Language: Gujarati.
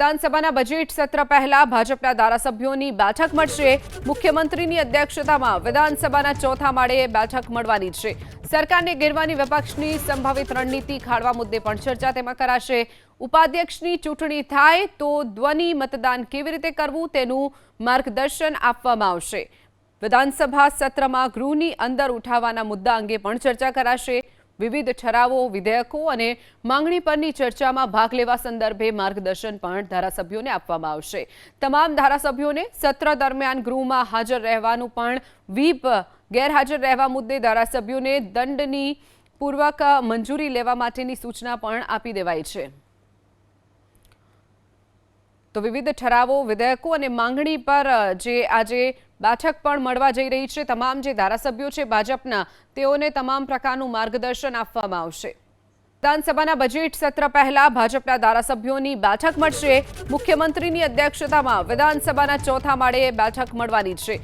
વિધાનસભાના બજેટ સત્ર પહેલા ભાજપના ધારાસભ્યોની બેઠક મળશે. મુખ્યમંત્રીની અધ્યક્ષતામાં વિધાનસભાના ચોથા માળે બેઠક મળવાની છે. સરકારને ઘેરવાની વિપક્ષની સંભવિત રણનીતિ ખાળવા મુદ્દે પણ ચર્ચા તેમાં કરાશે. ઉપાધ્યક્ષની ચૂંટણી થાય તો ધ્વનિ મતદાન કેવી રીતે કરવું તેનું માર્ગદર્શન આપવામાં આવશે. વિધાનસભા સત્રમાં ગૃહની અંદર ઉઠાવવાના મુદ્દા અંગે પણ ચર્ચા કરાશે. વિવિધ ઠરાવો, વિધેયકો અને માંગણી પરની ચર્ચામાં ભાગ લેવા સંદર્ભે માર્ગદર્શન પણ ધારાસભ્યોને આપવામાં આવશે. તમામ ધારાસભ્યોને સત્ર દરમિયાન ગૃહમાં હાજર રહેવાનું પણ વ્હીપ ગેરહાજર રહેવા મુદ્દે ધારાસભ્યોને દંડની પૂર્વક મંજૂરી લેવા માટેની સૂચના પણ આપી દેવાઈ છે. તો વિવિધ ઠરાવો, વિધેયકો અને માંગણી પર જે આજે બેઠક પણ મળવા જઈ રહી છે. તમામ જે ધારાસભ્યો છે ભાજપના, તેઓને તમામ પ્રકારનું માર્ગદર્શન આપવામાં આવશે. વિધાનસભાના બજેટ સત્ર પહેલા ભાજપના ધારાસભ્યોની બેઠક મળશે. મુખ્યમંત્રીની અધ્યક્ષતામાં વિધાનસભાના ચોથા માળે બેઠક મળવાની છે.